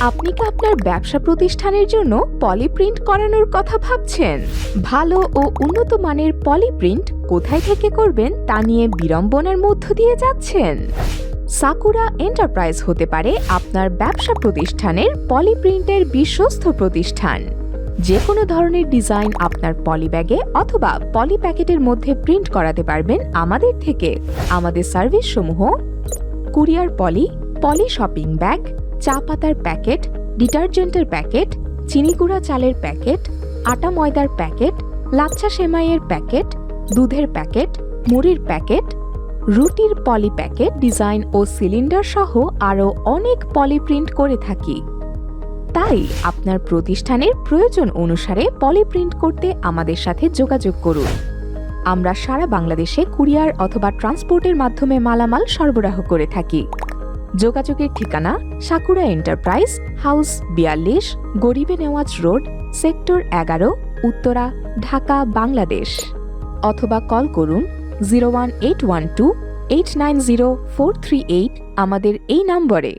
আপনি কি আপনার ব্যবসা প্রতিষ্ঠানের জন্য পলিপ্রিন্ট করানোর কথা ভাবছেন? ভালো ও উন্নত মানের পলিপ্রিন্ট কোথায় থেকে করবেন তা নিয়ে বিড়ম্বনার মধ্য দিয়ে যাচ্ছেন? সাকুরা এন্টারপ্রাইজ হতে পারে আপনার ব্যবসা প্রতিষ্ঠানের পলিপ্রিন্টের বিশ্বস্ত প্রতিষ্ঠান। যে কোনো ধরনের ডিজাইন আপনার পলিব্যাগে অথবা পলি প্যাকেটের মধ্যে প্রিন্ট করাতে পারবেন আমাদের থেকে। আমাদের সার্ভিস সমূহ courier poly poly shopping bag চা পাতার প্যাকেট, ডিটারজেন্টের প্যাকেট, চিনি গুঁড়া চালের প্যাকেট, আটা ময়দার প্যাকেট, লাচ্ছা সেমাইয়ের প্যাকেট, দুধের প্যাকেট, মুড়ির প্যাকেট, রুটির পলি প্যাকেট ডিজাইন ও সিলিন্ডার সহ আরও অনেক পলি প্রিন্ট করে থাকি। তাই আপনার প্রতিষ্ঠানের প্রয়োজন অনুসারে পলি প্রিন্ট করতে আমাদের সাথে যোগাযোগ করুন। আমরা সারা বাংলাদেশে কুরিয়ার অথবা ট্রান্সপোর্টের মাধ্যমে মালামাল সরবরাহ করে থাকি। যোগাযোগের ঠিকানা সাকুরা এন্টারপ্রাইজ, হাউস বিয়াল্লিশ, গরিবে নেওয়াজ রোড, সেক্টর এগারো, উত্তরা, ঢাকা, বাংলাদেশ। অথবা কল করুন zero one eight one two eight nine zero four three eight আমাদের এই নম্বরে।